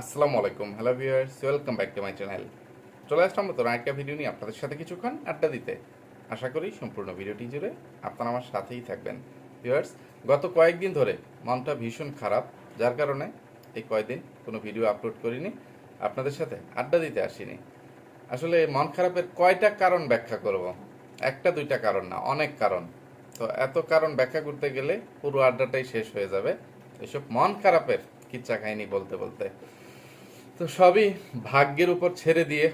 আসসালামু আলাইকুম। Hello viewers welcome back to my channel চলে আসলাম নতুন একটা ভিডিও নিয়ে আপনাদের সাথে কিছুক্ষণ আড্ডা দিতে। আশা করি সম্পূর্ণ ভিডিওটি জুড়ে আপনারা আমার সাথেই থাকবেন। ভিউয়ার্স গত কয়েকদিন ধরে মনটা ভীষণ খারাপ, যার কারণে এই কয়েকদিন কোনো ভিডিও আপলোড করিনি, আপনাদের সাথে আড্ডা দিতে আসিনি। আসলে মন খারাপের কয়টা কারণ ব্যাখ্যা করব? একটা, দুইটা কারণ না, অনেক কারণ। তো এত কারণ ব্যাখ্যা করতে গেলে পুরো আড্ডাটাই শেষ হয়ে যাবে। এসব মন খারাপের কিচ্ছা কাহিনী বলতে বলতে। তো সবই ভাগ্যের উপর ছেড়ে দিয়ে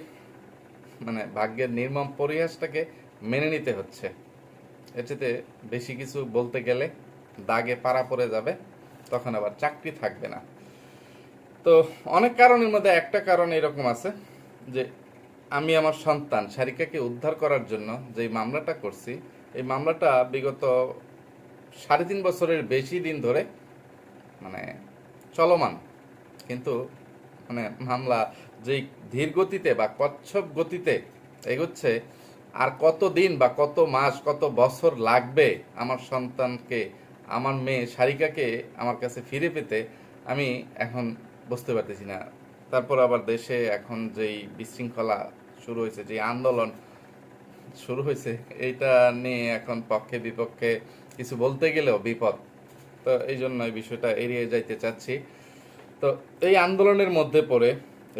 মানে ভাগ্যের নির্মম পরিহাসটাকে মেনে নিতে হচ্ছে। এটাতে বেশি কিছু বলতে গেলে দাগে পাড়া পড়ে যাবে, তখন আবার চাকরি থাকবে না। তো অনেক কারণের মধ্যে একটা কারণ এরকম আছে যে আমি আমার সন্তান সারিকাকে উদ্ধার করার জন্য যে মামলাটা করছি, এই মামলাটা বিগত সাড়ে তিন বছরের বেশি দিন ধরে মানে চলমান। কিন্তু মানে মামলা যেই ধীর গতিতে বা কচ্ছপ গতিতে এগোচ্ছে, আর কত দিন বা কত মাস, কত বছর লাগবে আমার সন্তানকে, আমার মেয়ে সারিকাকে আমার কাছে ফিরে পেতে, আমি এখন বুঝতে পারতেছি না। তারপর আবার দেশে এখন যেই বিশৃঙ্খলা শুরু হয়েছে যে আন্দোলন শুরু হয়েছে, এইটা নিয়ে এখন পক্ষে বিপক্ষে কিছু বলতে গেলেও বিপদ। তো এই জন্য বিষয়টা এড়িয়ে যাইতে চাচ্ছি। তো এই আন্দোলনের মধ্যে পড়ে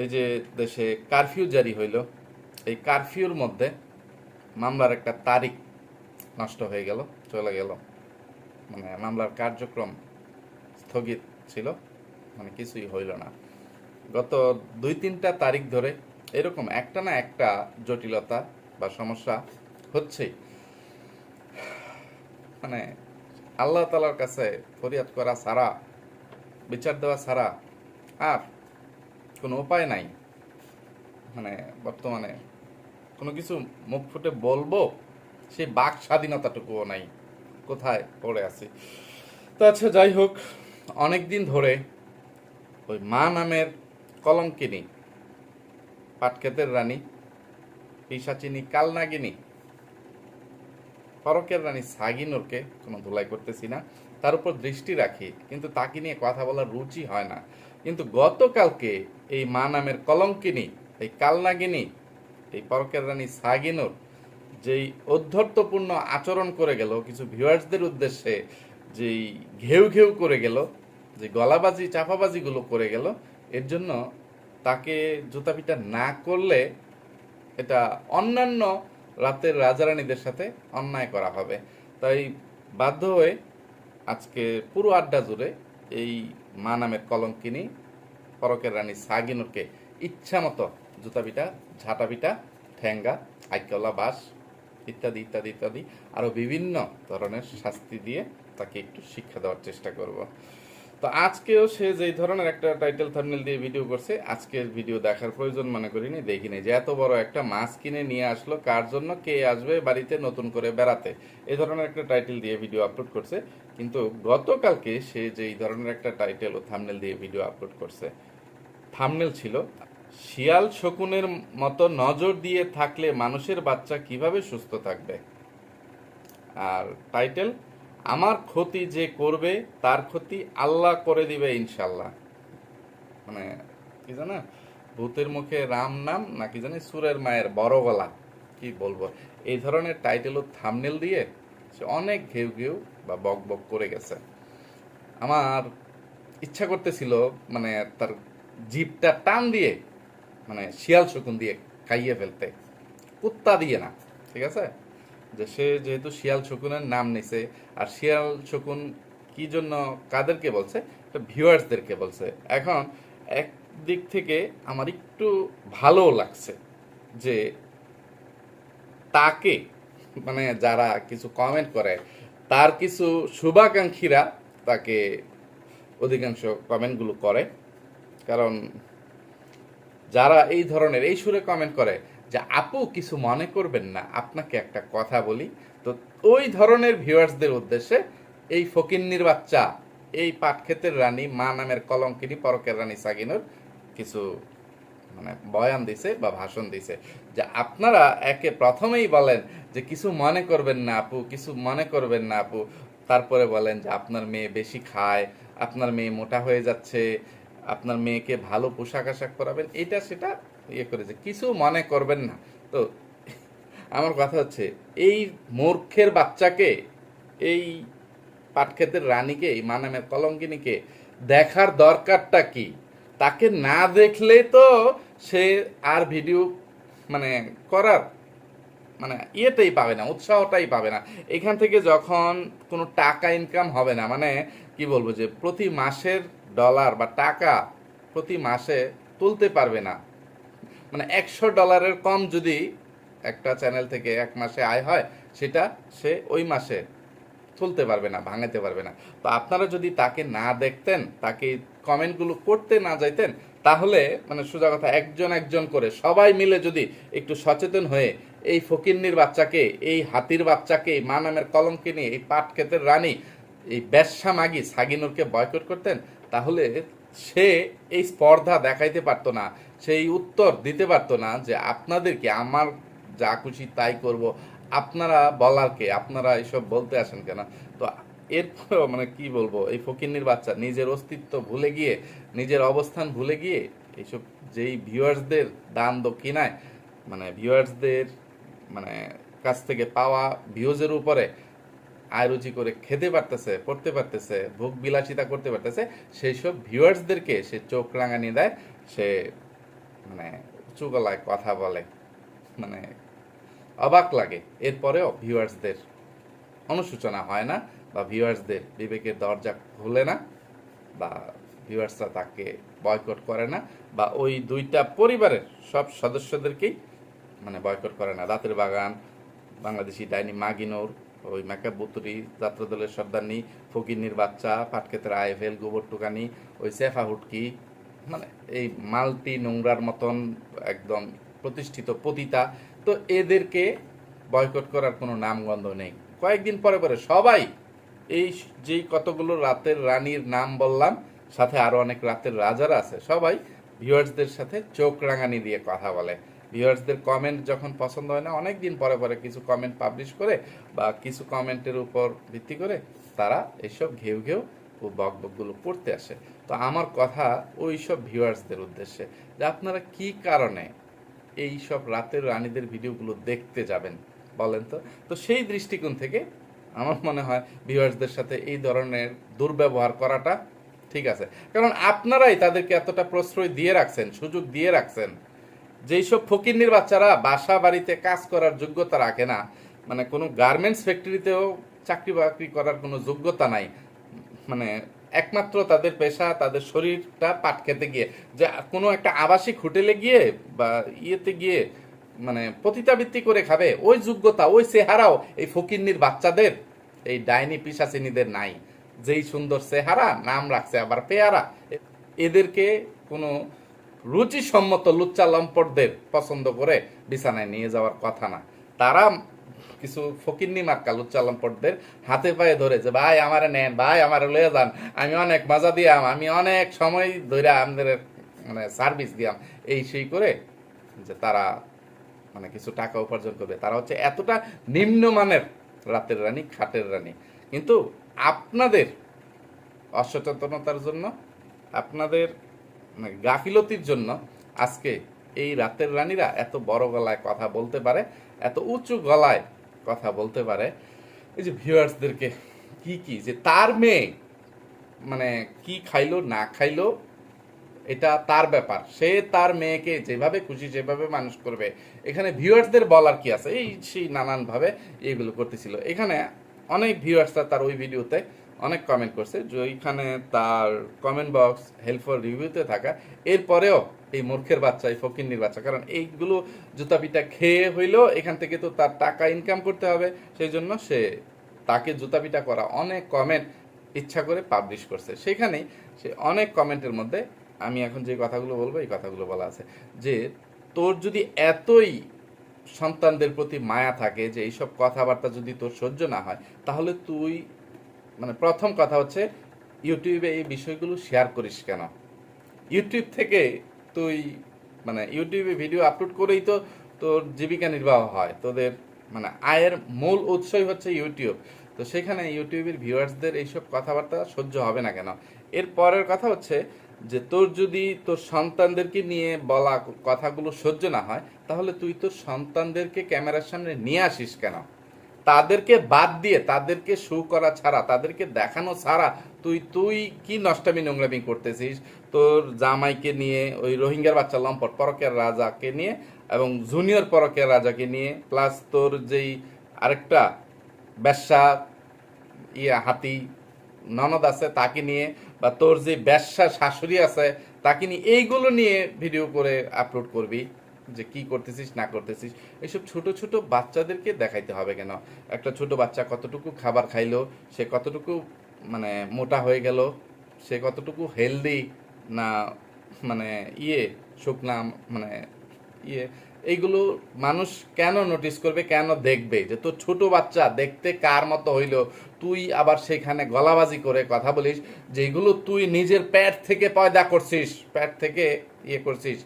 এই যে দেশে কারফিউ জারি হইল, এই কারফিউর মধ্যে মামলার একটা তারিখ নষ্ট হয়ে গেল, চলে গেল। মানে মামলার কার্যক্রম স্থগিত ছিল মানে কিছুই হইল না। গত দুই তিনটা তারিখ ধরে এরকম একটা না একটা জটিলতা বা সমস্যা হচ্ছেই। মানে আল্লাহ তালার কাছে ফরিয়াদ করা সারা বিচার দেওয়া ছাড়া আর কোনো উপায় নাই। মানে বর্তমানে কোনো কিছু মুখ ফুটে বলব, সেই বাক স্বাধীনতাটুকুও নাই। কোথায় পড়ে আছি? তো আচ্ছা যাই হোক, অনেক দিন ধরে ওই মা নামের কলঙ্কিনী, পাটক্ষেতের রানী, পিসাচিনী কালনাগিনী, পরকের রানী সাগিনুরকে কোনো ধুলাই করতেছি না। তার উপর দৃষ্টি রাখি, কিন্তু তাকে নিয়ে কথা বলার রুচি হয় না। কিন্তু গতকালকে এই মা নামের কলঙ্কিনী, এই কালনাগিনী, এই পরকের রানী সাগিনুর যেই অধ্যর্থপূর্ণ আচরণ করে গেল, কিছু ভিউয়ার্সদের উদ্দেশ্যে যেই ঘেউ ঘেউ করে গেল, যে গলাবাজি, চাপাবাজিগুলো করে গেল, এর জন্য তাকে জুতাপিটা না করলে এটা অন্যান্য রাতের রাজারানীদের সাথে অন্যায় করা হবে। তাই বাধ্য হয়ে আজকে পুরো আড্ডা জুড়ে এই মা নামের কলঙ্কিনী, পরকের রানী সাগিনুরকে ইচ্ছা মতো জুতাপিটা ঝাঁটাপিটা ঠ্যাঙ্গা, আইকলা বাস ইত্যাদি ইত্যাদি ইত্যাদি আরও বিভিন্ন ধরনের শাস্তি দিয়ে তাকে একটু শিক্ষা দেওয়ার চেষ্টা করব। তো আজকেও সে যেই ধরনের একটা টাইটেল থাম্বনেল দিয়ে ভিডিও করছে, আজকের ভিডিও দেখার প্রয়োজন মনে করিনি দেখিনি যে এত বড় একটা মাছ কিনে নিয়ে আসলো, কার জন্য কে আসবে বাড়িতে নতুন করে বেড়াতে, এই ধরনের একটা টাইটেল দিয়ে ভিডিও আপলোড করছে। কিন্তু গতকালকে সে যেই ধরনের একটা টাইটেল ও থামনেল দিয়ে ভিডিও আপলোড করছে থামনেল ছিল, শিয়াল শকুনের মতো নজর দিয়ে থাকলে মানুষের বাচ্চা কীভাবে সুস্থ থাকবে? আর টাইটেল আমার ক্ষতি যে করবে, তার ক্ষতি আল্লাহ করে দিবে ইনশাল্লাহ মানে কি জানা? ভূতের মুখে রাম নাম নাকি জানি সুরের মায়ের বড় গলা, কি বলব? এই ধরনের টাইটেল ও থামনেল দিয়ে সে অনেক ঘেউ ঘেউ বা বক বক করে গেছে। আমার ইচ্ছা করতেছিল মানে তার জিপটা টান দিয়ে মানে শিয়াল শকুন দিয়ে খাইয়ে ফেলতে। কুত্তা দিয়ে না, ঠিক আছে? যে সে যেহেতু শিয়াল শকুনের নাম নিছে, আর শিয়াল শকুন কি জন্য কাদেরকে বলছে? ভিউয়ার্সদেরকে বলছে। এখন এক দিক থেকে আমার একটু ভালো লাগছে যে তাকে মানে যারা কিছু কমেন্ট করে, তার কিছু শুভাকাঙ্ক্ষীরা তাকে অধিকাংশ কমেন্টগুলো করে। কারণ যারা এই ধরনের, এই সুরে কমেন্ট করে যে আপু কিছু মনে করবেন না, আপনাকে একটা কথা বলি। তো ওই ধরনের ভিউয়ার্সদের উদ্দেশ্যে এই ফকিন্নির বাচ্চা, এই পাটক্ষেতের রানী, মা নামের কলঙ্কিনী, পরকের রানী সাগিনুর কিছু মানে বয়ান দিছে বা ভাষণ দিছে যে আপনারা একে প্রথমেই বলেন যে কিছু মনে করবেন না আপু, কিছু মনে করবেন না আপু। তারপরে বলেন যে আপনার মেয়ে বেশি খায়, আপনার মেয়ে মোটা হয়ে যাচ্ছে, আপনার মেয়েকে ভালো পোশাক আশাক করাবেন এটা সেটা ইয়ে করেছে। কিছু মনে করবেন না। তো আমার কথা হচ্ছে, এই মূর্খের বাচ্চাকে, এই পাটক্ষেতের রানীকে, এই মানামের কলঙ্কিনীকে দেখার দরকারটা কি? তাকে না দেখলে তো সে আর ভিডিও মানে করার মানে ইয়েটাই পাবে না, উৎসাহটাই পাবে না। এখান থেকে যখন কোনো টাকা ইনকাম হবে না মানে কি বলব যে প্রতি মাসের ডলার বা টাকা প্রতি মাসে তুলতে পারবে না। মানে একশো ডলারের কম যদি একটা চ্যানেল থেকে এক মাসে আয় হয়, সেটা সে ওই মাসে তুলতে পারবে না, ভাঙাতে পারবে না। তো আপনারা যদি তাকে না দেখতেন, তাকে কমেন্টগুলো করতে না যাইতেন, তাহলে মানে সোজা কথা, একজন একজন করে সবাই মিলে যদি একটু সচেতন হয়ে এই ফকিন্নির বাচ্চাকে, এই হাতির বাচ্চাকে মা নামের কলঙ্কিনী এই পাট ক্ষেতের রানী, এই ব্যবসা মাগি সাগিনুরকে বয়কট করতেন, তাহলে সে এই স্পর্ধা দেখাইতে পারতো না, সেই উত্তর দিতে পারতো না যে আপনাদেরকে, আমার যা খুশি তাই করব। আপনারা বলার কে? আপনারা এসব বলতে আসেন কেন? তো এরপরেও মানে কি বলব, এই ফকিন্নির বাচ্চা নিজের অস্তিত্ব ভুলে গিয়ে, নিজের অবস্থান ভুলে গিয়ে এইসব যেই ভিউয়ার্সদের দান দক্ষিণায় মানে ভিউয়ার্সদের মানে কাছ থেকে পাওয়া ভিউজের উপরে আয়রুচি করে খেতে পারতেছে, পড়তে পারতেছে, ভোগ বিলাসিতা করতে পারতেছে সেই সব ভিউয়ার্সদেরকে সে চোখ রাঙানি দেয়, সে মানে উঁচু গলায় কথা বলে মানে অবাক লাগে। এরপরেও ভিউয়ার্সদের অনুসূচনা হয় না বা ভিউয়ার্সদের বিবেকের দরজা খুলে না বা ভিউয়ার্সরা তাকে বয়কট করে না বা ওই দুইটা পরিবারের সব সদস্যদেরকেই মানে বয়কট করে না। রাতের বাগান, বাংলাদেশি ডাইনি মাগিনোর ওই মেকআপ বুতুরি যাত্রা দলের সর্দারনি ফকিরনির বাচ্চা পাটক্ষেতের আইফেল গোবর টুকানি, ওই সেফা হুটকি মানে এই মাল্টি নোংরার মতন একদম প্রতিষ্ঠিত পতিতা। তো এদেরকে বয়কট করার কোনো নামগন্ধ নেই। কয়েকদিন পরে পরে সবাই এই যেই কতগুলো রাতের রানীর নাম বললাম, সাথে আরও অনেক রাতের রাজারা আছে, সবাই ভিউয়ার্সদের সাথে চোখ রাঙানি দিয়ে কথা বলে। ভিউয়ার্সদের কমেন্ট যখন পছন্দ হয় না অনেক দিন পরে পরে কিছু কমেন্ট পাবলিশ করে বা কিছু কমেন্টের উপর ভিত্তি করে তারা এইসব ঘেউ ঘেউ ও বক বকগুলো পড়তে আসে। তো আমার কথা ওই সব ভিউয়ার্সদের উদ্দেশ্যে যে আপনারা কি কারণে এই সব রাতের রানীদের ভিডিওগুলো দেখতে যাবেন বলেন তো? তো সেই দৃষ্টিকোণ থেকে আমার মনে হয় ভিউয়ার্সদের সাথে এই ধরনের দুর্ব্যবহার করাটা ঠিক আছে। কারণ আপনারাই তাদেরকে এতটা প্রশ্রয় দিয়ে রাখছেন, সুযোগ দিয়ে রাখছেন যেই সব ফকিন্নির বাচ্চারা বাসা বাড়িতে কাজ করার যোগ্যতা রাখে না মানে কোনো গার্মেন্টস ফ্যাক্টরিতেও চাকরি বাকরি করার কোনো যোগ্যতা নাই মানে একমাত্র তাদের পেশা, তাদের শরীরটা পাট খেতে গিয়ে, যে কোনো একটা আবাসিক হোটেলে গিয়ে বা ইয়েতে গিয়ে মানে পতিতাবৃত্তি করে খাবে, ওই যোগ্যতা, ওই চেহারাও এই ফকিন্নির বাচ্চাদের, এই ডাইনি পিসাচিনীদের নাই। যেই সুন্দর চেহারা, নাম রাখছে আবার পেয়ারা। এদেরকে কোনো রুচিসম্মত লুচ্চা লম্পটদের পছন্দ করে বিছানায় নিয়ে যাওয়ার কথা না। তারা কিছু ফকিন্নি মার্কা লুচ্চা লম্পটদের হাতে পায়ে ধরে যে, ভাই, আমারে নেন, ভাই, আমারে লয়ে যান, আমি অনেক মজা দিয়াম, আমি অনেক সময় ধরে আমাদের মানে সার্ভিস দিয়াম। এই সেই করে যে তারা মানে কিছু টাকা উপার্জন করবে। তারা হচ্ছে এতটা নিম্নমানের রাতের রানী, খাটের রানী। কিন্তু আপনাদের অসচেতনতার জন্য আপনাদের গাফিলতির জন্য আজকে এই রাতের রানীরা এত বড় গলায় কথা বলতে পারে, এত উঁচু গলায় কথা বলতে পারে। এই যে ভিউয়ার্সদেরকে কি কি যে তার মেয়ে মানে কি খাইলো, না খাইলো, এটা তার ব্যাপার। সে তার মেয়েকে যেভাবে খুশি যেভাবে মানুষ করবে, এখানে ভিউয়ার্সদের বলার কি আছে? এই সেই নানানভাবে এইগুলো করতেছিল। এখানে অনেক ভিউয়ার্সরা তার ওই ভিডিওতে অনেক কমেন্ট করছে যে ওইখানে তার কমেন্ট বক্স হেল্প ফর রিভিউতে থাকা। এরপরেও এই মূর্খের বাচ্চা, এই ফকিন্নির বাচ্চা, কারণ এইগুলো জুতা পিটা খেয়ে হইলেও এখান থেকে তো তার টাকা ইনকাম করতে হবে। সেই জন্য সে তাকে জুতা পিটা করা অনেক কমেন্ট ইচ্ছা করে পাবলিশ করছে। সেখানেই সে অনেক কমেন্টের মধ্যে, আমি এখন যে কথাগুলো বলব, এই কথাগুলো বলা আছে যে, তোর যদি এতই সন্তানদের প্রতি মায়া থাকে যে এইসব কথাবার্তা যদি তোর সহ্য না হয়, তাহলে তুই মানে প্রথম কথা হচ্ছে ইউটিউবে এই বিষয়গুলো শেয়ার করিস কেন? ইউটিউব থেকে তুই মানে ইউটিউবে ভিডিও আপলোড করেই তো তোর জীবিকা নির্বাহ হয়। তোদের মানে আয়ের মূল উৎসই হচ্ছে ইউটিউব তো সেখানে ইউটিউবের ভিউয়ার্সদের এইসব কথাবার্তা সহ্য হবে না কেন? এর পরের কথা হচ্ছে যে, তোর যদি তোর সন্তানদেরকে নিয়ে বলা কথাগুলো সহ্য না হয়, তাহলে তুই তোর সন্তানদেরকে ক্যামেরার সামনে নিয়ে আসিস কেন? তাদেরকে বাদ দিয়ে, তাদেরকে শো করা ছাড়া, তাদেরকে দেখানো ছাড়া তুই তুই কি নষ্টামি নোংরামি করতেছিস? তোর জামাইকে নিয়ে, ওই রোহিঙ্গার বাচ্চা লম্পট পরকের রাজাকে নিয়ে এবং জুনিয়র পরকের রাজাকে নিয়ে প্লাস তোর যেই আরেকটা ব্যবসা ইয়ে হাতি ননদ আছে তাকে নিয়ে বা তোর যে ব্যবসা শাশুড়ি আছে তাকে নিয়ে, এইগুলো নিয়ে ভিডিও করে আপলোড করবি। যে কি করতেছিস, না করতেছিস এইসব ছোট ছোট বাচ্চাদেরকে দেখাইতে হবে কেন? একটা ছোট বাচ্চা কতটুকু খাবার খাইলো, সে কতটুকু মানে মোটা হয়ে গেল, সে কতটুকু হেলদি না মানে ইয়ে শুকনা মানে ইয়ে এইগুলো মানুষ কেন নোটিস করবে, কেন দেখবে? যে তোর ছোট বাচ্চা দেখতে কার মতো হইল, তুই আবার সেখানে গলাবাজি করে কথা বলিস, যেগুলো তুই নিজের প্যাট থেকে পয়দা করছিস প্যাট থেকে ইয়ে করছিস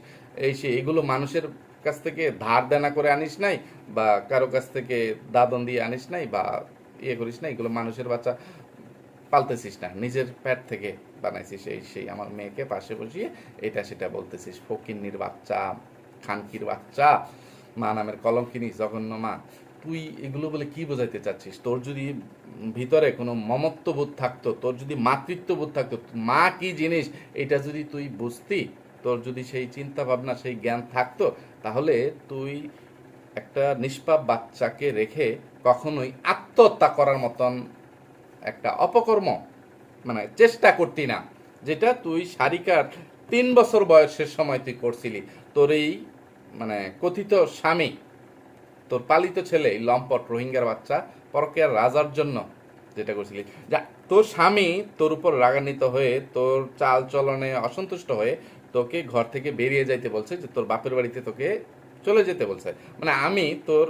এই সে এগুলো মানুষের কাছ থেকে ধার দেনা করে আনিস নাই, বা কারও কাছ থেকে দাদন দিয়ে আনিস নাই, বা ইয়ে করিস না এগুলো মানুষের বাচ্চা পালতেছিস না। নিজের প্যাট থেকে বানাইছিস এই সেই আমার মেয়েকে পাশে বসিয়ে, এটা সেটা বলতেছিস। ফকিন্নির বাচ্চা, খানকির বাচ্চা, মা নামের কলঙ্কিনী, জঘন্য মা। তুই এগুলো বলে কি বোঝাইতে চাচ্ছিস? তোর যদি ভিতরে কোনো মমত্ববোধ থাকতো, তোর যদি মাতৃত্ববোধ থাকতো, মা কি জিনিস, এটা যদি তুই বুঝতি তোর যদি সেই চিন্তা ভাবনা সেই জ্ঞান থাকতো, তাহলে তুই একটা নিষ্পাপ বাচ্চাকে রেখে কখনোই আত্মহত্যা করার মতন একটা অপকর্ম মানে চেষ্টা করতি না, যেটা তুই সারিকার তিন বছর বয়সের সময় তুই করছিলি। তোর এই মানে কথিত স্বামী, তোর পালিত ছেলে, এই লম্পট রোহিঙ্গার বাচ্চা, পরকেয়ার রাজার জন্য যেটা করছিলি। যা, তোর স্বামী তোর উপর রাগান্বিত হয়ে, তোর চাল চলনে অসন্তুষ্ট হয়ে তোকে ঘর থেকে বেরিয়ে যাইতে বলছে, যে তোর বাপের বাড়িতে তোকে চলে যেতে বলছে। মানে আমি তোর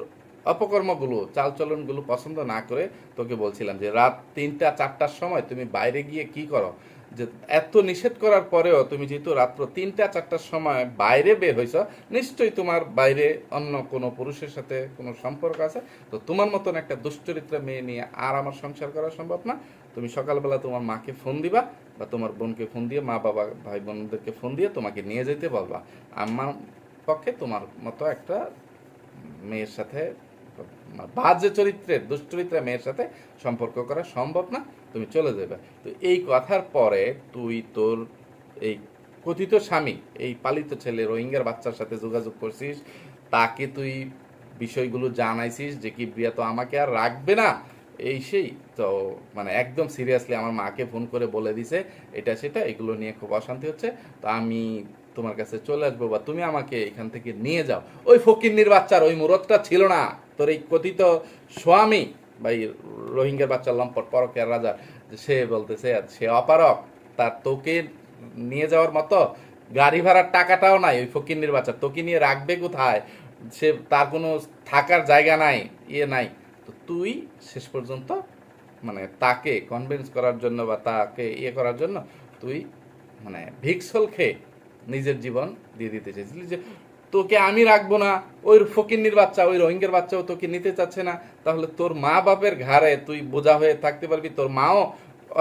অপকর্মগুলো, চালচলনগুলো পছন্দ না করে তোকে বলছিলাম যে রাত তিনটা, চারটার সময় তুমি বাইরে গিয়ে কি করো? যে এত নিষেধ করার পরেও তুমি যেহেতু রাত্র তিনটা, চারটার সময় বাইরে বের হয়েছ নিশ্চয়ই তোমার বাইরে অন্য কোনো পুরুষের সাথে কোনো সম্পর্ক আছে। তো তোমার মতন একটা দুশ্চরিত্র মেয়ে নিয়ে আর আমার সংসার করা সম্ভব না। তুমি সকালবেলা তোমার মাকে ফোন দিবা বা তোমার বোনকে ফোন দিয়ে, মা বাবা ভাই বোনদেরকে ফোন দিয়ে তোমাকে নিয়ে যেতে বলবা। আমার পক্ষে তোমার মতো একটা মেয়ের সাথে বাজে চরিত্রের দুশ্চরিত্রের মেয়ের সাথে সম্পর্ক করা সম্ভব না, তুমি চলে যাবে তো এই কথার পরে তুই, তোর এই কথিত স্বামী, এই পালিত ছেলে, রোহিঙ্গার বাচ্চার সাথে যোগাযোগ করছিস, তাকে তুই বিষয়গুলো জানাইছিস যে কি প্রিয়া তো আমাকে আর রাখবে না। এই সেই তো মানে একদম সিরিয়াসলি আমার মাকে ফোন করে বলে দিছে, এটা সেটা, এগুলো নিয়ে খুব অশান্তি হচ্ছে। তো আমি তোমার কাছে চলে আসব বা তুমি আমাকে এখান থেকে নিয়ে যাও। ওই ফকিন্নির বাচ্চার, ওই মুরতটা ছিল না। তোর এই কথিত স্বামী বা এই রোহিঙ্গার বাচ্চা, লম্পট পরকের রাজা, সে বলতেছে, সে অপারক তার তোকে নিয়ে যাওয়ার মতো গাড়ি ভাড়ার টাকাটাও নাই ওই ফকিরনির বাচ্চা তোকে নিয়ে রাখবে কোথায়? সে, তার কোনো থাকার জায়গা নাই ইয়ে নাই। তো তুই শেষ পর্যন্ত মানে তাকে কনভিন্স করার জন্য বা তাকে ইয়ে করার জন্য তুই মানে ভিক্সল খেয়ে নিজের জীবন দিয়ে দিতে চাইছিলি যে, তোকে আমি রাখব না। ওই ফকিন্নির বাচ্চা, ওই রোহিঙ্গার বাচ্চাও তোকে নিতে চাচ্ছে না। তাহলে তোর মা বাপের ঘাড়ে তুই বোঝা হয়ে থাকতে পারবি, তোর মাও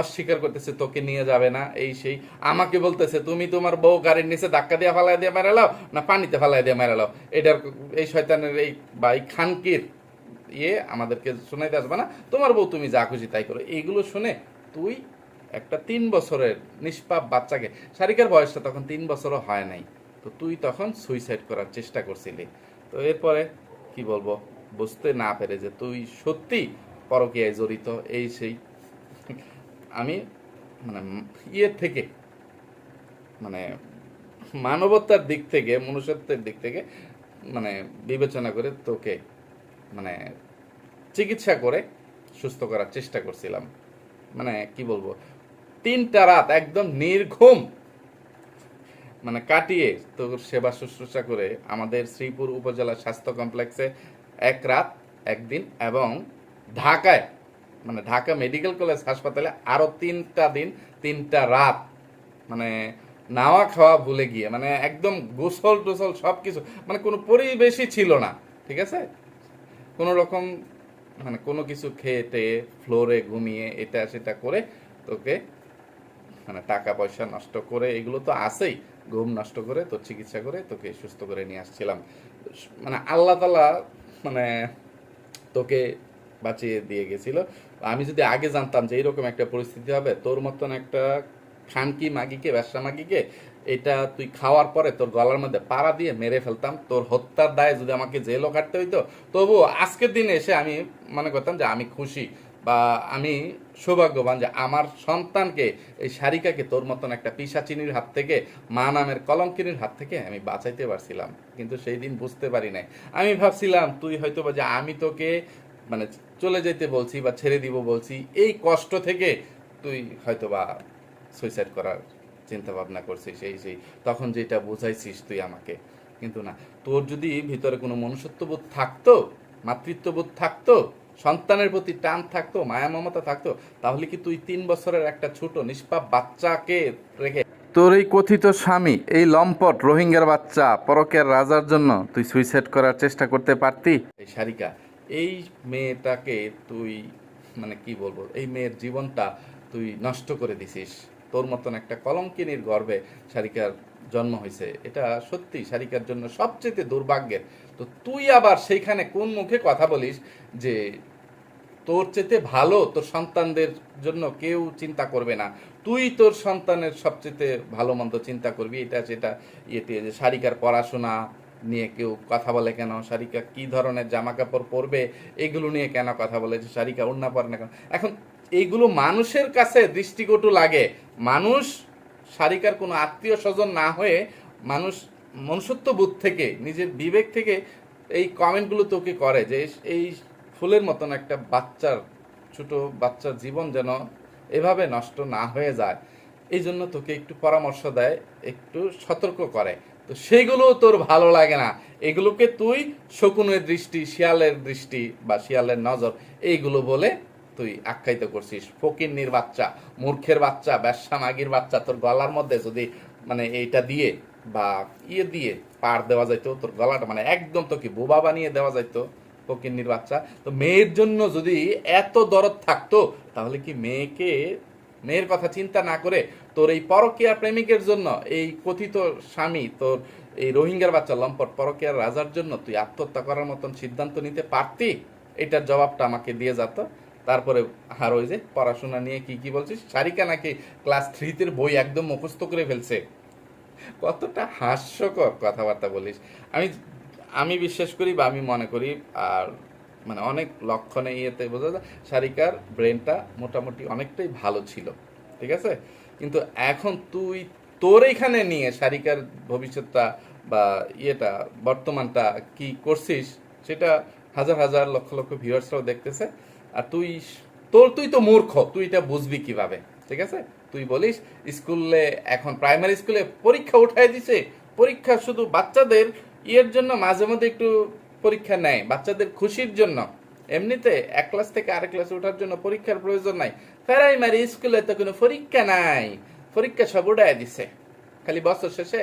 অস্বীকার করতেছে, তোকে নিয়ে যাবে না। এই সেই আমাকে বলতেছে, তুমি তোমার বউ গাড়ির নিচে ধাক্কা দিয়ে ফালাই দিয়ে মেরালাও না পানিতে ফালাই দিয়ে মেরালাও এটার এই শয়তানের এই বা এই খানকির ইয়ে আমাদেরকে শোনাইতে আসবে না। তোমার বউ তুমি যা খুশি তাই করো। এইগুলো শুনে তুই একটা তিন বছরের নিষ্পাপ বাচ্চাকে সারিকার বয়সটা তখন তিন বছরও হয় নাই, তো তুই তখন সুইসাইড করার চেষ্টা করছিলি। তো এরপরে কি বলব, বুঝতে না পেরে যে তুই সত্যি পরকীয়ায় জড়িত, এই সেই। আমি মানে ইয়ের থেকে মানে মানবতার দিক থেকে, মনুষ্যত্বের দিক থেকে মানে বিবেচনা করে তোকে মানে চিকিৎসা করে সুস্থ করার চেষ্টা করছিলাম। মানে কি বলব? তিনটা রাত একদম নির্ঘুম মানে কাটিয়ে তোর সেবা শুশ্রূষা করে আমাদের শ্রীপুর উপজেলা স্বাস্থ্য কমপ্লেক্সে এক রাত, একদিন এবং ঢাকায় মানে ঢাকা মেডিকেল কলেজ হাসপাতালে আরও তিনটা দিন, তিনটা রাত মানে নাওয়া খাওয়া ভুলে গিয়ে মানে একদম গোসল টোসল সব কিছু মানে কোনো পরিবেশই ছিল না, ঠিক আছে? কোনো রকম মানে কোনো কিছু খেয়ে টেয়ে ফ্লোরে ঘুমিয়ে এটা সেটা করে তোকে মানে টাকা পয়সা নষ্ট করে, এগুলো তো আছেই। ঘুম নষ্ট করে, তোর চিকিৎসা করে, তোকে সুস্থ করে নিয়ে আসছিলাম। মানে আল্লাহ তালা মানে তোকে বাঁচিয়ে দিয়ে গেছিল। আমি যদি আগে জানতাম যে এইরকম একটা পরিস্থিতি হবে, তোর মতন একটা খানকি মাগিকে, ব্যবসা মাগিকে এটা তুই খাওয়ার পরে তোর গলার মধ্যে পাড়া দিয়ে মেরে ফেলতাম। তোর হত্যার দায়ে যদি আমাকে জেলও কাটতে হইতো তবু আজকের দিনে এসে আমি মনে করতাম যে আমি খুশি বা আমি সৌভাগ্যবান যে আমার সন্তানকে, এই শারিকাকে তোর মতন একটা পিসাচিনির হাত থেকে, মা নামের কলঙ্কিনীর হাত থেকে আমি বাঁচাইতে পারছিলাম। কিন্তু সেই দিন বুঝতে পারি নাই। আমি ভাবছিলাম, তুই হয়তো বা যে আমি তোকে মানে চলে যেতে বলছি বা ছেড়ে দিব বলছি, এই কষ্ট থেকে তুই হয়তো বা সুইসাইড করার চিন্তা ভাবনা করছিস এই সেই তখন যেটা বোঝাইছিস তুই আমাকে। কিন্তু না তোর যদি ভিতরে কোনো মনুষ্যত্ববোধ থাকতো মাতৃত্ববোধ থাকতো সন্তানের প্রতি টান থাকতো মায়া মমতা থাকতো তাহলে কি তুই তিন বছরের একটা ছোট নিষ্পাপ বাচ্চাকে রেখে তোর এই কথিত স্বামী এই লম্পট রোহিঙ্গার বাচ্চা পরকের রাজার জন্য তুই সুইসাইড করার চেষ্টা করতে পারতি? এই সারিকা এই মেয়েটাকে তুই মানে কি বলব এই মেয়ের জীবনটা তুই নষ্ট করে দিছিস। তোর মতন একটা কলঙ্কিনীর গর্ভে সারিকার জন্ম হয়েছে। এটা সত্যি সারিকার জন্য সবচেয়ে দুর্ভাগ্যের। তো তুই আবার সেইখানে কোন মুখে কথা বলিস যে তোর চেতে ভালো তোর সন্তানদের জন্য কেউ চিন্তা করবে না। তুই তোর সন্তানের সবচেয়ে ভালো মন্দ চিন্তা করবি। এটা সেটা ইয়েতে যে সারিকার পড়াশোনা নিয়ে কেউ কথা বলে কেন? সারিকা কি ধরনের জামা কাপড় পরবে? এগুলো নিয়ে কেন কথা বলে যে উন্না পরে না কেন? এখন এইগুলো মানুষের কাছে দৃষ্টিকটু লাগে। মানুষ, সারিকার কোনো আত্মীয় স্বজন না হয়ে মানুষ মনুষ্যত্ববোধ থেকে, নিজের বিবেক থেকে এই কমেন্টগুলো তোকে করে যে এই ফুলের মতন একটা বাচ্চার, ছোট বাচ্চার জীবন যেন এভাবে নষ্ট না হয়ে যায়। এই জন্য তোকে একটু পরামর্শ দেয়, একটু সতর্ক করে। তো সেইগুলো তোর ভালো লাগে না। এগুলোকে তুই শকুনের দৃষ্টি, শিয়ালের দৃষ্টি বা শিয়ালের নজর এইগুলো বলে তুই আখ্যায়িত করছিস। ফকিন্নির বাচ্চা, মূর্খের বাচ্চা, ব্যবসা মাগির বাচ্চা, তোর গলার মধ্যে যদি মানে এইটা দিয়ে বা ইয়ে দিয়ে পার দেওয়া যাইতো, তোর গলাটা মানে একদম তোকে বোবা বানিয়ে দেওয়া যাইতো ফকিন্নির বাচ্চা, তো মেয়ের জন্য যদি এত দরদ থাকতো, তাহলে কি মেয়েকে, মেয়ের কথা চিন্তা না করে তোর এই পরকীয়া প্রেমিকের জন্য এই কথিত স্বামী, তোর এই রোহিঙ্গার বাচ্চা, লম্পট পরকীয়ার রাজার জন্য তুই আত্মহত্যা করার মতন সিদ্ধান্ত নিতে পারতি? এটার জবাবটা আমাকে দিয়ে যেত তারপরে আর ওই যে পড়াশোনা নিয়ে কি কি বলছিস? সারিকা নাকি ক্লাস থ্রিতে বই একদম মুখস্থ করে ফেলছে। কতটা হাস্যকর কথাবার্তা বলিস। আমি আমি বিশ্বাস করি বা আমি মনে করি, আর মানে অনেক লক্ষণে ইয়েতে বোঝা যায়, সারিকার ব্রেনটা মোটামুটি অনেকটাই ভালো ছিল, ঠিক আছে? কিন্তু এখন তুই তোর এখানে নিয়ে সারিকার ভবিষ্যৎটা বা ইয়েটা, বর্তমানটা কি করছিস, সেটা হাজার হাজার লক্ষ লক্ষ ভিউয়ার্সরাও দেখতেছে। আর তুই তোর তুই তো মূর্খ, তুই এটা বুঝবি কীভাবে, ঠিক আছে? তুই বলিস, স্কুলে, এখন প্রাইমারি স্কুলে পরীক্ষা উঠাই দিছে, পরীক্ষা শুধু বাচ্চাদের ইয়ের জন্য মাঝে মধ্যে একটু পরীক্ষা নেয়, বাচ্চাদের খুশির জন্য। এমনিতে এক ক্লাস থেকে আরেক ক্লাসে ওঠার জন্য পরীক্ষার প্রয়োজন নাই। প্রাইমারি স্কুলে তো কোনো পরীক্ষা নাই, পরীক্ষা সব উঠাই দিছে। খালি বছর শেষে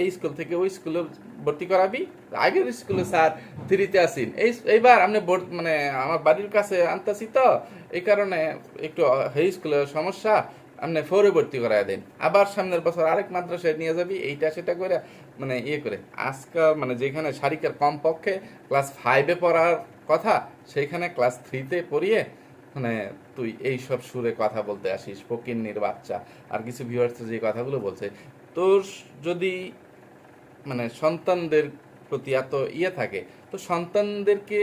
এই স্কুল থেকে ওই স্কুলে ভর্তি করাবি? আগের স্কুলে স্যার থ্রিতে আসিন এই এইবার আপনি মানে আমার বাড়ির কাছে আনতাছি তো, এই কারণে একটু এই স্কুলের সমস্যা, আপনি ফোরে ভর্তি করাই দেন। আবার সামনের বছর আরেক মাদ্রাসায় নিয়ে যাবি, এইটা সেটা করে মানে ইয়ে করে। আজকাল মানে যেখানে শারিকার কম পক্ষে ক্লাস ফাইভে পড়ার কথা, সেইখানে ক্লাস থ্রিতে পড়িয়ে মানে তুই এই সব সুরে কথা বলতে আসিস, ফকিন্নির বাচ্চা, আর কিছু ভিউয়ার্স যে কথাগুলো বলছে তোর যদি মানে সন্তানদের প্রতি এত ইয়ে থাকে, তো সন্তানদেরকে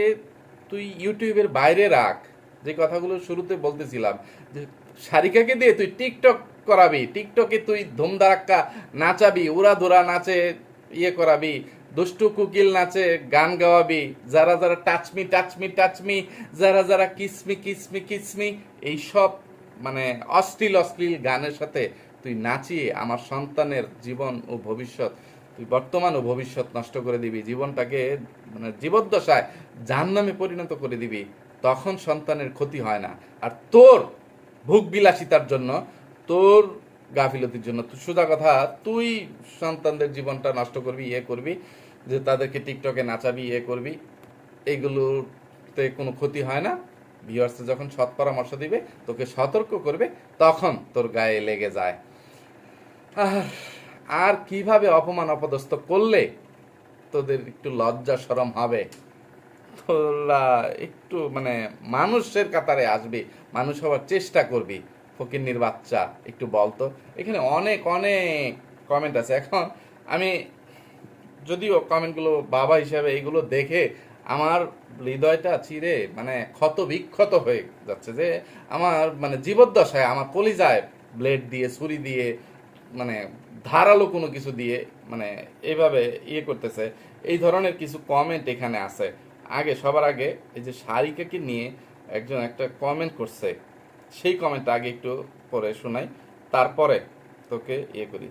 তুই ইউটিউবের বাইরে রাখ। যে কথাগুলো শুরুতে বলতেছিলাম, যে সারিকাকে দিয়ে তুই টিকটক করাবি, টিকটকে তুই ধুমধারাক্কা নাচাবি উড়া উড়াধুরা নাচে ইয়ে করাবি, দুষ্টু কুকিল নাচে গান গাওয়াবি, যারা যারা টাচমি টাচমি টাচমি, যারা যারা কিসমি কিসমি কিসমি, এইসব মানে অশ্লীল অশ্লীল গানের সাথে তুই নাচিয়ে আমার সন্তানের জীবন ও ভবিষ্যৎ, তুই বর্তমান ও ভবিষ্যৎ নষ্ট করে দিবি, জীবনটাকে মানে জীবদ্দশায় জাহান্নামে পরিণত করে দিবি, তখন সন্তানের ক্ষতি হয় না। আর তোর ভোগ বিলাসিতার জন্য, তোর গাফিলতির জন্য সোজা কথা, তুই সন্তানদের জীবনটা নষ্ট করবি ইয়ে করবি, যে তাদেরকে টিকটকে নাচাবি ইয়ে করবি এইগুলোতে কোনো ক্ষতি হয় না। ভিউয়ার্স যখন সৎ পরামর্শ দিবে, তোকে সতর্ক করবে, তখন তোর গায়ে লেগে যায়। আর- কীভাবে অপমান অপদস্থ করলে তোদের একটু লজ্জা সরম হবে? তোরা একটু মানে মানুষের কাতারে আসবি, মানুষ হওয়ার চেষ্টা করবি। ফকিন্নির বাচ্চা, একটু বলতো এখানে অনেক অনেক কমেন্ট আছে। এখন আমি যদিও কমেন্টগুলো বাবা হিসাবে এগুলো দেখে আমার হৃদয়টা চিরে মানে ক্ষত বিক্ষত হয়ে যাচ্ছে যে, আমার মানে জীবদ্দশায় আমার কলিজায় ব্লেড দিয়ে, ছুরি দিয়ে মানে ধারালো কোনো কিছু দিয়ে মানে এইভাবে ইয়ে করতেছে। এই ধরনের কিছু কমেন্ট এখানে আছে। আগে, সবার আগে এই যে শারিকাকে নিয়ে একজন একটা কমেন্ট করছে, সেই কমেন্ট আগে একটু পরে শোনাই, তারপরে তোকে ইয়ে করি।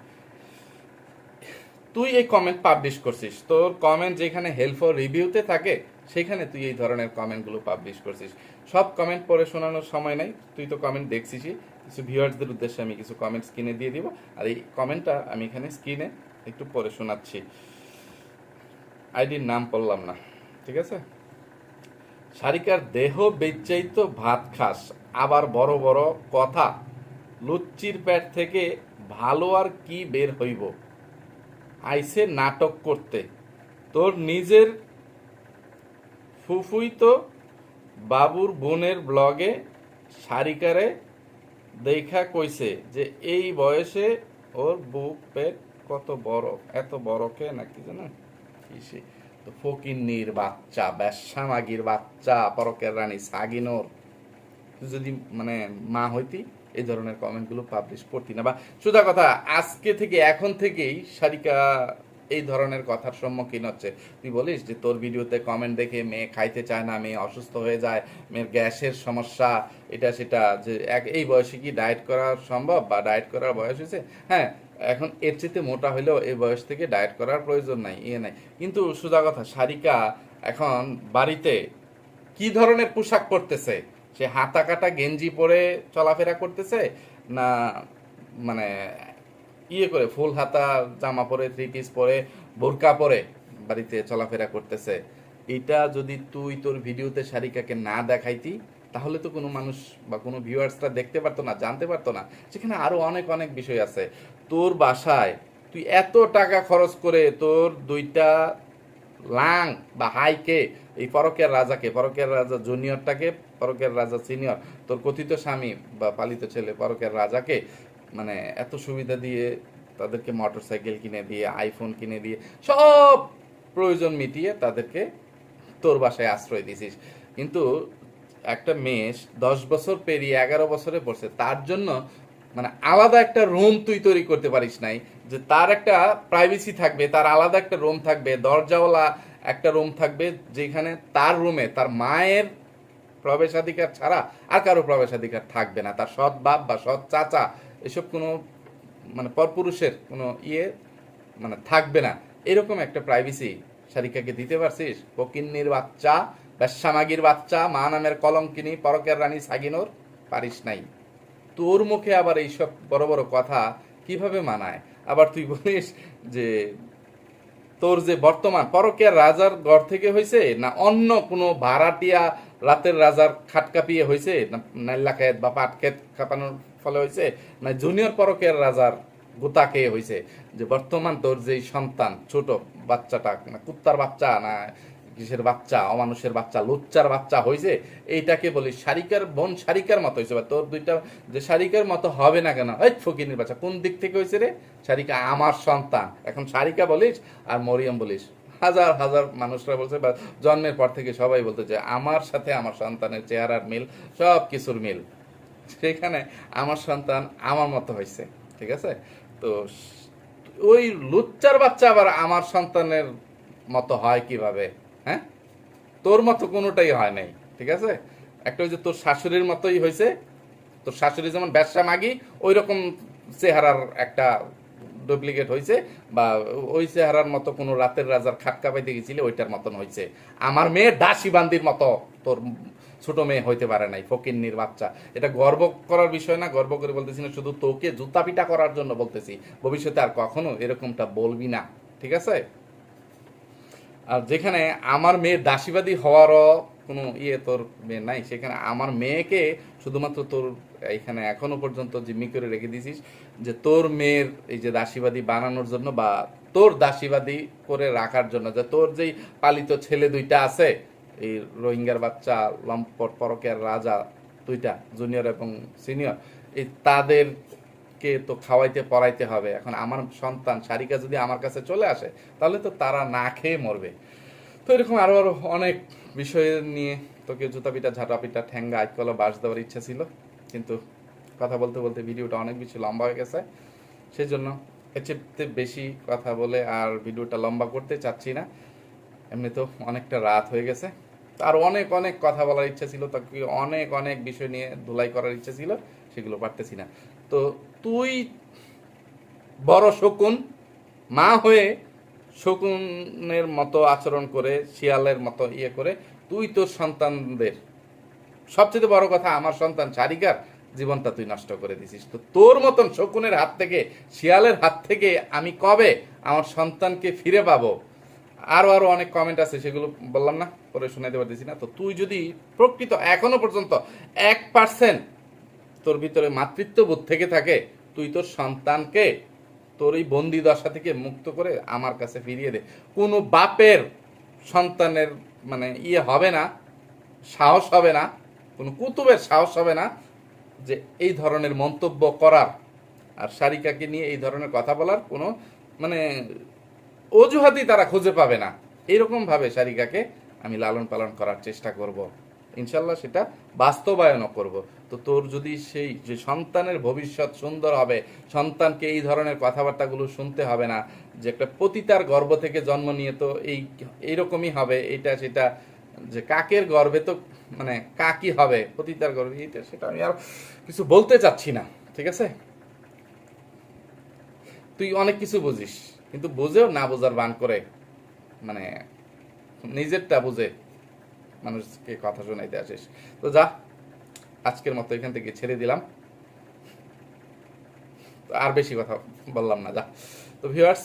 তুই এই কমেন্ট পাবলিশ করছিস, তোর কমেন্ট যেখানে হেল্প ফর রিভিউতে থাকে, সেখানে তুই এই ধরনের কমেন্টগুলো পাবলিশ করছিস। সব কমেন্ট পড়ে শোনানোর সময় নাই, তুই তো কমেন্ট দেখছিসই। কিছু ভিউয়ার্সদের উদ্দেশ্যে আমি কিছু কমেন্ট স্ক্রিনে দিয়ে দিব। আর এই কমেন্টটা আমি এখানে স্ক্রিনে একটু পরে শোনাচ্ছি। আইডির নাম পড়লাম না, ঠিক আছে? সারিকার দেহ বেচাই তো ভাত খাস, আবার বড় বড় কথা, লুচ্চির প্যাট থেকে ভালো আর কি বের হইব? আইসে নাটক করতে, তোর নিজের ফুফুই তো বাবুর বোনের ব্লগে সারিকারে দেখা কইছে যে এই বয়সে ওর বুক পেট কত বড়, এত বড় কে নাকি জানা কিসে তো ফকিন্নির বাচ্চা, বেশ্যামাগির বাচ্চা, পরকের রানী সাগিনোর। যদি মানে মা হইতি, এই ধরনের কমেন্টগুলো পাবলিশ করতি না। বা সোজা কথা, আজকে থেকে এখন থেকেই সারিকা এই ধরনের কথার সম্মুখীন হচ্ছে। তুই বলিস যে তোর ভিডিওতে কমেন্ট দেখে মেয়ে খাইতে চায় না, মেয়ে অসুস্থ হয়ে যায়, মেয়ের গ্যাসের সমস্যা, এটা সেটা যে এক এই বয়সে কি ডায়েট করা সম্ভব বা ডায়েট করার বয়স হয়েছে? হ্যাঁ এখন এর চেয়ে মোটা হলেও এই বয়স থেকে ডায়েট করার প্রয়োজন নাই ইয়ে নাই। কিন্তু সোজা কথা, সারিকা এখন বাড়িতে কি ধরনের পোশাক পরতেছে? সে হাতা কাটা গেঞ্জি পরে চলাফেরা করতেছে না মানে ইয়ে করে, ফুল হাতা, জামা পরে থ্রি পিস পরে, বোরকা পরে বাড়িতে চলাফেরা করতেছে। এটা যদি তুই তোর ভিডিওতে সারিকাকে না দেখাইতি, তাহলে তো কোনো মানুষ বা কোনো ভিউয়ার্সরা দেখতে পারতো না, জানতে পারতো না। সেখানে আরও অনেক অনেক বিষয় আছে। তোর বাসায় তুই এত টাকা খরচ করে তোর দুইটা লাং বা হাইকে, এই পরকের রাজাকে, পরকের রাজা জুনিয়রটাকে পরকের রাজা সিনিয়র তোর কথিত স্বামী বা পালিত ছেলে পরকের রাজাকে মানে এত সুবিধা দিয়ে তাদেরকে মোটর সাইকেল কিনে দিয়ে আইফোন কিনে দিয়ে, সব প্রয়োজন মিটিয়ে তাদেরকে তোর বাসায় আশ্রয় দিছিস। কিন্তু একটা মেয়ে দশ বছর পেরিয়ে এগারো বছরে পড়ছে, তার জন্য মানে আলাদা একটা রুম তুই তৈরি করতে পারিস নাই, যে তার একটা প্রাইভেসি থাকবে, তার আলাদা একটা রুম থাকবে, দরজাওয়ালা একটা রুম থাকবে, যেখানে তার রুমে তার মায়ের প্রবেশাধিকার ছাড়া আর কারও প্রবেশাধিকার থাকবে না। তার সৎ বাপ বা সৎ চাচা এসব কোনো মানে পরপুরুষের কোনো ইয়ে মানে থাকবে না। এরকম একটা প্রাইভেসি সারিকাকে দিতে পারছিস? ফকিন্নির বাচ্চা, বেশ্যামাগির বাচ্চা, মা নামের কলঙ্কিনী, পরকের রানী সাগিনোর পারিস নাই। তোর মুখে আবার এইসব বড় বড় কথা কীভাবে মানায়? আবার তুই বলিস যে, তোর যে বর্তমান পরকের রাজার ঘর থেকে হয়েছে না অন্য কোনো ভাড়াটিয়া রাতের রাজার খাট কাঁপিয়ে হয়েছে না নাল্লা খেত বা পাট খেত কাঁপানোর ফলে হয়েছে না জুনিয়র পরকের রাজার গোতা খেয়ে হয়েছে। যে বর্তমান তোর যেই সন্তান, ছোট বাচ্চাটা না কুত্তার বাচ্চা না, কিসের বাচ্চা, অমানুষের বাচ্চা, লুচ্চার বাচ্চা হয়েছে, এইটাকে বলি শারিকার বোন শারিকার মতো হয়েছে। বা তোর দুইটা, যে শারিকার মতো হবে না কেন? এই ফকিনের বাচ্চা কোন দিক থেকে হয়েছে রে? শারিকা আমার সন্তান। এখন শারিকা বলিস আর মরিয়াম বলিস। হাজার হাজার মানুষরা বলছে, বা জন্মের পর থেকে সবাই বলতে যে আমার সাথে আমার সন্তানের চেহারার মিল সব কিছুর মিল। সেখানে আমার সন্তান আমার মতো হয়েছে ঠিক আছে? তো ওই লুচ্চার বাচ্চা আবার আমার সন্তানের মতো হয় কীভাবে হ্যাঁ? তোর মতো কোনোটাই হয় নাই, ঠিক আছে? একটা যে তোর শাশুড়ির মতোই হয়েছে তোর শাশুড়ি যেমন ব্যবসা মাগি ওই রকম চেহারার একটা ডুপ্লিকেট হয়েছে বা ওই চেহারার মতো কোনো রাতের রাজার খাটকা পাইতে গেছিলে, ওইটার মতন হয়েছে আমার মেয়ে দাসী বান্দির মতো তোর ছোট মেয়ে হইতে পারে নাই ফকির ফকিন্নির বাচ্চা। এটা গর্ব করার বিষয় না, গর্ব করে বলতেছি না, শুধু তোকে জুতা পিটা করার জন্য বলতেছি। ভবিষ্যতে আর কখনো এরকমটা বলবি না, ঠিক আছে? আর যেখানে আমার মেয়ে দাসীবাদী হওয়ারও কোনো ইয়ে তোর মেয়ে নাই, সেখানে আমার মেয়েকে শুধুমাত্র তোর এখানে এখনও পর্যন্ত জিম্মি করে রেখে দিছিস যে তোর মেয়ের এই যে দাসীবাদী বানানোর জন্য বা তোর দাসীবাদী করে রাখার জন্য, যে তোর যেই পালিত ছেলে দুইটা আছে এই রোহিঙ্গার বাচ্চা, লম্পট পরকের রাজা দুইটা জুনিয়র এবং সিনিয়র এই তাদেরকে তো খাওয়াইতে পড়াইতে হবে। এখন আমার সন্তান সারিকা যদি আমার কাছে চলে আসে, তাহলে তো তারা না খেয়ে মরবে। তো এরকম আরও আরও অনেক বিষয় নিয়ে তোকে জুতা পিটা ঝাঁটা পিটা ঠ্যাঙ্গা আজকালও বাস দেওয়ার ইচ্ছা ছিল। কিন্তু কথা বলতে বলতে ভিডিওটা অনেক বেশি লম্বা হয়ে গেছে। সেই জন্য এর বেশি কথা বলে আর ভিডিওটা লম্বা করতে চাচ্ছি না। এমনি তো অনেকটা রাত হয়ে গেছে। আর অনেক অনেক কথা বলার ইচ্ছা ছিল, তাকে অনেক অনেক বিষয় নিয়ে ধুলাই করার ইচ্ছা ছিল, সেগুলো পারতেছি না। তো তুই বড় শকুন, মা হয়ে শকুনের মতো আচরণ করে, শিয়ালের মতো ইয়ে করে, তুই তোর সন্তানদের, সবচেয়ে বড় কথা আমার সন্তান চারিকার জীবনটা তুই নষ্ট করে দিছিস। তো তোর মতন শকুনের হাত থেকে, শিয়ালের হাত থেকে আমি কবে আমার সন্তানকে ফিরে পাবো? আরও আরও অনেক কমেন্ট আছে, সেগুলো বললাম না, পরে শোনাইতে পারতেছি না। তো তুই যদি প্রকৃত এখনও পর্যন্ত এক পার্সেন্ট তোর ভিতরে মাতৃত্ববোধ থেকে থাকে, তুই তোর সন্তানকে তোর এই বন্দি দশা থেকে মুক্ত করে আমার কাছে ফিরিয়ে দে। কোনো বাপের সন্তানের মানে ইয়ে হবে না, সাহস হবে না, কোনো কুতুবের সাহস হবে না যে এই ধরনের মন্তব্য করার। আর সারিকাকে নিয়ে এই ধরনের কথা বলার কোনো মানে অজুহাতই তারা খুঁজে পাবে না। এইরকম ভাবে সারিকাকে আমি লালন পালন করার চেষ্টা করব। ইনশাল্লাহ সেটা বাস্তবায়নও করব। তো তোর যদি সেই যে সন্তানের ভবিষ্যৎ সুন্দর হবে, সন্তানকে এই ধরনের কথাবার্তাগুলো শুনতে হবে না, যে একটা পতিতার গর্ভ থেকে জন্ম নিয়ে তো এই, এইরকমই হবে, এটা সেটা যে কাকের গর্ভে তো মানে কাকি হবে, পতিতার গর্বে, এটা সেটা আমি আর কিছু বলতে চাচ্ছি না, ঠিক আছে? তুই অনেক কিছু বুঝিস। কিন্তু বুঝেও না বোঝার বান করে মানে নিজেরটা বুঝে মানুষকে কথা শোনাইতে আসিস তো যা, আজকের মতো এখান থেকে ছেড়ে দিলাম। আর বেশি কথা বললাম না, যা। তো ভিউয়ার্স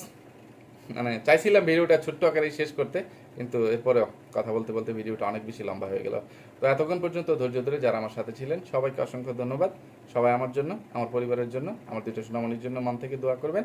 মানে চাইছিলাম ভিডিওটা ছোট্ট আকারেই শেষ করতে, কিন্তু এরপরেও কথা বলতে বলতে ভিডিওটা অনেক বেশি লম্বা হয়ে গেল। তো এতক্ষণ পর্যন্ত ধৈর্য ধরে যারা আমার সাথে ছিলেন, সবাইকে অসংখ্য ধন্যবাদ। সবাই আমার জন্য, আমার পরিবারের জন্য, আমার দুটো সোনামণির জন্য মন থেকে দোয়া করবেন।